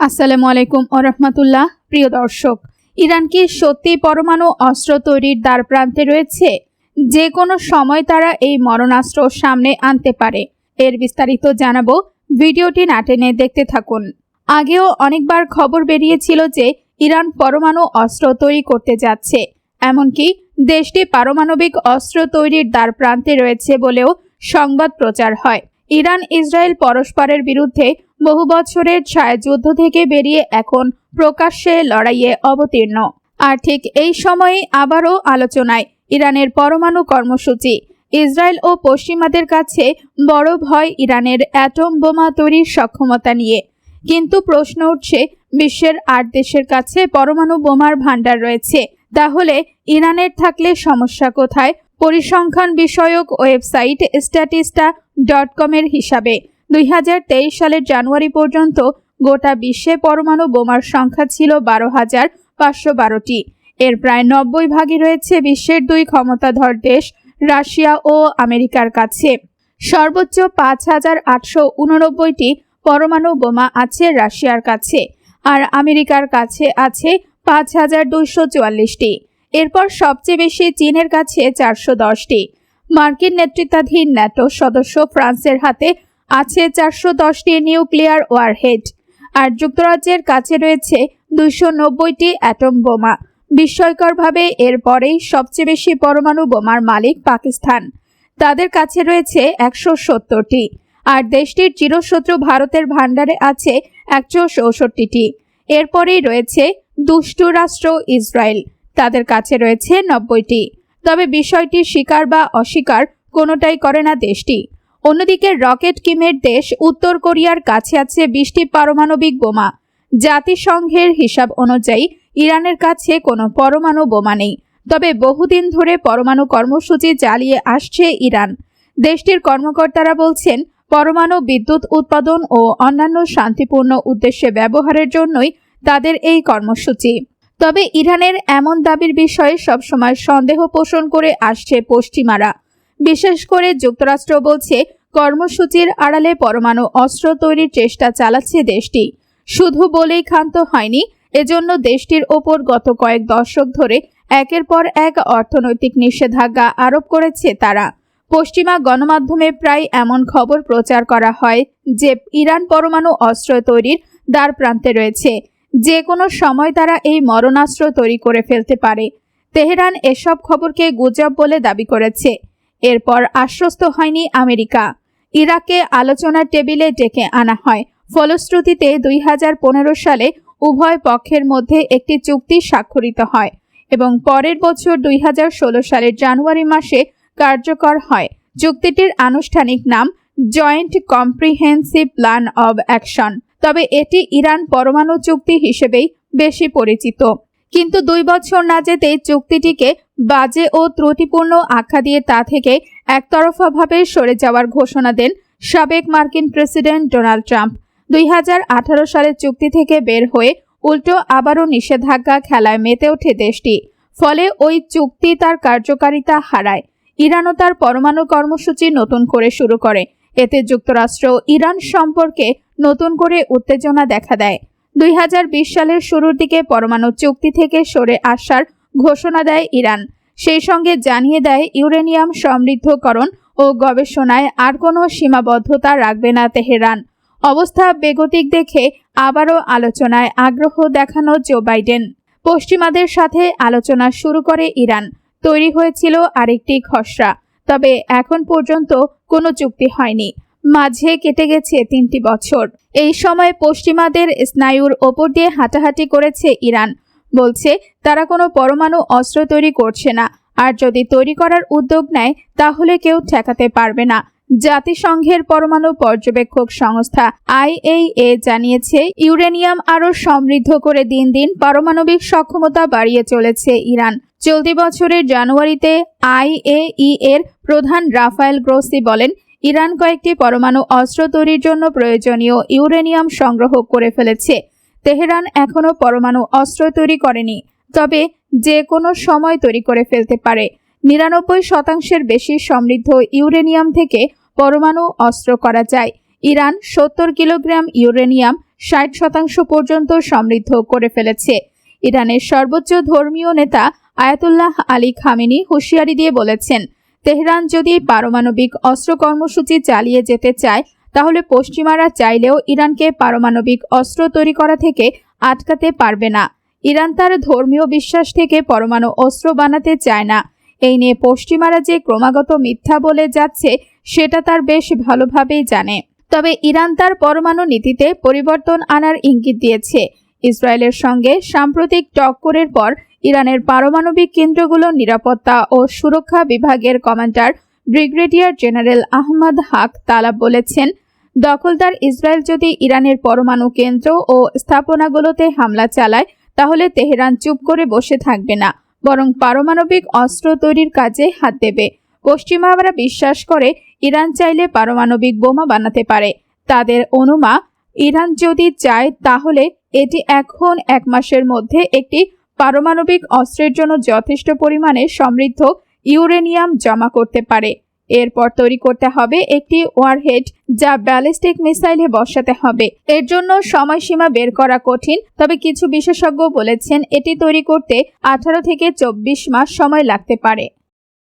আসসালামু আলাইকুম রহমতুল্লাহ, প্রিয় দর্শক। ইরান কি সত্যি পরমাণু অস্ত্র তৈরির দ্বার প্রান্তে রয়েছে। যে কোনো সময় তারা এই মরণাস্ত্র সামনে আনতে পারে। এর বিস্তারিত জানাব ভিডিওটি না টেনে দেখতে থাকুন। আগেও অনেকবার খবর বেরিয়েছিল যে ইরান পরমাণু অস্ত্র তৈরি করতে যাচ্ছে। এমনকি দেশটি পারমাণবিক অস্ত্র তৈরির দ্বার প্রান্তে রয়েছে বলেও সংবাদ প্রচার হয়। ইরান ইসরায়েল পরস্পরের বিরুদ্ধে বহু বছরের ছায়াযুদ্ধ থেকে বেরিয়ে এখন প্রকাশ্যে লড়াইয়ে অবতীর্ণ। আর ঠিক এই সময়ে আবারও আলোচনায় ইরানের পরমাণু কর্মসূচি। ইসরায়েল ও পশ্চিমাদের কাছে বড় ভয় ইরানের অ্যাটম বোমা তৈরির সক্ষমতা নিয়ে। কিন্তু প্রশ্ন উঠছে, বিশ্বের আট দেশের কাছে পরমাণু বোমার ভাণ্ডার রয়েছে। তাহলে ইরানের থাকলে সমস্যা কোথায়? পরিসংখ্যান বিষয়ক ওয়েবসাইট স্ট্যাটিস্টা ডট কমের হিসাবে। দুই হাজার তেইশ সালের জানুয়ারি পর্যন্ত গোটা বিশ্বে পরমাণু বোমার সংখ্যা ছিল বারো হাজার পাঁচশো বারোটি। এর প্রায় নব্বই ভাগই রয়েছে বিশ্বের দুই ক্ষমতাধর দেশ, রাশিয়া ও আমেরিকার কাছে। সর্বোচ্চ পাঁচ হাজার আটশো উননব্বইটি পরমাণু বোমা আছে রাশিয়ার কাছে, আর আমেরিকার কাছে আছে পাঁচ হাজার দুইশো চুয়াল্লিশটি। এরপর সবচেয়ে বেশি চীনের কাছে চারশো দশটি। মার্কিন নেতৃত্বাধীন ন্যাটো সদস্য ফ্রান্সের হাতে আছে চারশো দশটি নিউক্লিয়ার ওয়ারহেড, আর যুক্তরাজ্যের কাছে রয়েছে দুইশো নব্বইটি অ্যাটম বোমা। বিস্ময়করভাবে এর পরেই সবচেয়ে বেশি পরমাণু বোমার মালিক পাকিস্তান। তাদের কাছে রয়েছে একশো সত্তরটি, আর দেশটির চিরশত্রু ভারতের ভাণ্ডারে আছে একশো চৌষট্টিটি। এরপরেই রয়েছে দুষ্টু রাষ্ট্র ইসরায়েল তাদের কাছে রয়েছে নব্বইটি। তবে বিষয়টি স্বীকার বা অস্বীকার কোনোটাই করে না দেশটি। অন্যদিকে রকেট কিমের দেশ উত্তর কোরিয়ার কাছে আছে বিশটি পারমাণবিক বোমা। জাতিসংঘের হিসাব অনুযায়ী ইরানের কাছে কোনো পরমাণু বোমা নেই। তবে বহুদিন ধরে পরমাণু কর্মসূচি চালিয়ে আসছে ইরান। দেশটির কর্মকর্তারা বলছেন, পরমাণু বিদ্যুৎ উৎপাদন ও অন্যান্য শান্তিপূর্ণ উদ্দেশ্যে ব্যবহারের জন্যই তাদের এই কর্মসূচি। তবে ইরানের এমন দাবির বিষয়ে সবসময় সন্দেহ পোষণ করে আসছে পশ্চিমারা। বিশেষ করে যুক্তরাষ্ট্র বলছে, কর্মসূচির আড়ালে পরমাণু অস্ত্র তৈরির চেষ্টা চালাচ্ছে দেশটি। শুধু বলেই ক্ষান্ত হয়নি, এজন্য দেশটির ওপর গত কয়েক দশক ধরে একের পর এক অর্থনৈতিক নিষেধাজ্ঞা আরোপ করেছে তারা। পশ্চিমা গণমাধ্যমে প্রায় এমন খবর প্রচার করা হয় যে, ইরান পরমাণু অস্ত্র তৈরির দ্বার প্রান্তে রয়েছে। যে কোনো সময় তারা এই মরণাস্ত্র তৈরি করে ফেলতে পারে। তেহরান এসব খবরকে গুজব বলে দাবি করেছে। এরপর আশ্বস্ত হয়নি আমেরিকা। ইরাকে আলোচনার টেবিলে ডেকে আনা হয়। ফলশ্রুতিতে দুই হাজার পনেরো সালে উভয় পক্ষের মধ্যে একটি চুক্তি স্বাক্ষরিত হয় এবং পরের বছর দুই হাজার ষোলো সালের জানুয়ারি মাসে কার্যকর হয়। চুক্তিটির আনুষ্ঠানিক নাম joint comprehensive plan of action তবে এটি ইরান পরমাণু চুক্তি হিসেবেই বেশি পরিচিত। কিন্তু দুই বছর না যেতেই চুক্তিটিকে বাজে ও ত্রুটিপূর্ণ আখ্যা দিয়ে তা থেকে একতরফাভাবে সরে যাওয়ার ঘোষণা দেন সাবেক মার্কিন প্রেসিডেন্ট ডোনাল্ড ট্রাম্প। দুই হাজার আঠারো সালের চুক্তি থেকে বের হয়ে উল্টো আবারও নিষেধাজ্ঞা খেলায় মেতে ওঠে দেশটি। ফলে ওই চুক্তি তার কার্যকারিতা হারায়। ইরানও তার পরমাণু কর্মসূচি নতুন করে শুরু করে। এতে যুক্তরাষ্ট্র ইরান সম্পর্কে নতুন করে উত্তেজনা দেখা দেয়। দুই হাজার বিশ সালের শুরুর দিকে পরমাণু চুক্তি থেকে সরে আসার ঘোষণা দেয় ইরান। সেই সঙ্গে জানিয়ে দেয়, ইউরেনিয়াম সমৃদ্ধকরণ ও গবেষণায় আর কোনো সীমাবদ্ধতা রাখবে না তেহরান। অবস্থা বেগতিক দেখে আবারও আলোচনায় আগ্রহ দেখানো জো বাইডেন। পশ্চিমাদের সাথে আলোচনা শুরু করে ইরান। তৈরি হয়েছিল আরেকটি খসড়া। তবে এখন পর্যন্ত কোনো চুক্তি হয়নি। মাঝে কেটে গেছে তিনটি বছর। এই সময় পশ্চিমাদের স্নায়ুর ওপর দিয়ে হাঁটাহাঁটি করেছে ইরান। বলছে, তারা কোনো পরমাণু অস্ত্র তৈরি করছে না। আর যদি তৈরি করার উদ্যোগ নেয়, তাহলে কেউ ঠেকাতে পারবে না। জাতিসংঘের পরমাণু পর্যবেক্ষক সংস্থা আইএইএ জানিয়েছে, ইউরেনিয়াম আরও সমৃদ্ধ করে দিন দিন পারমাণবিক সক্ষমতা বাড়িয়ে চলেছে ইরান। চলতি বছরের জানুয়ারিতে আইএই এর প্রধান রাফায়েল গ্রোসি বলেন, ইরান কয়েকটি পরমাণু অস্ত্র তৈরির জন্য প্রয়োজনীয় ইউরেনিয়াম সংগ্রহ করে ফেলেছে। তেহরান এখনও পরমাণু অস্ত্র তৈরি করেনি, তবে যে কোনো সময় তৈরি করে ফেলতে পারে। নিরানব্বই শতাংশের বেশি সমৃদ্ধ ইউরেনিয়াম থেকে পরমাণু অস্ত্র করা যায়। ইরান সত্তর কিলোগ্রাম ইউরেনিয়াম ষাট শতাংশ পর্যন্ত সমৃদ্ধ করে ফেলেছে। ইরানের সর্বোচ্চ ধর্মীয় নেতা আয়াতুল্লাহ আলী খামেনি হুঁশিয়ারি দিয়ে বলেছেন তেহরান যদি পারমাণবিক অস্ত্র কর্মসূচি চালিয়ে যেতে চায়, তাহলে পশ্চিমারা চাইলেও ইরানকে পারমাণবিক অস্ত্র তৈরি করা থেকে আটকাতে পারবে না। ইরান তার ধর্মীয় বিশ্বাস থেকে পরমাণু অস্ত্র বানাতে চায় না। এই নিয়ে পশ্চিমারা যে ক্রমাগত মিথ্যা বলে যাচ্ছে, সেটা তার বেশ ভালোভাবেই জানে। তবে ইরান তার পরমাণু নীতিতে পরিবর্তন আনার ইঙ্গিত দিয়েছে। ইসরায়েলের সঙ্গে সাম্প্রতিক টক্করের পর ইরানের পারমাণবিক কেন্দ্রগুলোর নিরাপত্তা ও সুরক্ষা বিভাগের কমান্ডার ব্রিগেডিয়ার জেনারেল আহমদ হাক তালাব বলেছেন, দখলদার ইসরায়েল যদি ইরানের পরমাণু কেন্দ্র ও স্থাপনাগুলোতে হামলা চালায়, তাহলে তেহরান চুপ করে বসে থাকবে না, বরং পারমাণবিক অস্ত্র তৈরির কাজে হাত দেবে। পশ্চিমারা বিশ্বাস করে, ইরান চাইলে পারমাণবিক বোমা বানাতে পারে। তাদের অনুমা, ইরান যদি চায়, তাহলে এটি এখন এক মাসের মধ্যে একটি পারমাণবিক অস্ত্রের জন্য যথেষ্ট পরিমাণে সমৃদ্ধ ইউরেনিয়াম জমা করতে পারে। এরপর তৈরি করতে হবে একটি ওয়ারহেড যা ব্যালিস্টিক মিসাইলে বসাতে হবে। এর জন্য সময়সীমা বের করা কঠিন, তবে কিছু বিশেষজ্ঞ বলেছেন এটি তৈরি করতে আঠারো থেকে চব্বিশ মাস সময় লাগতে পারে।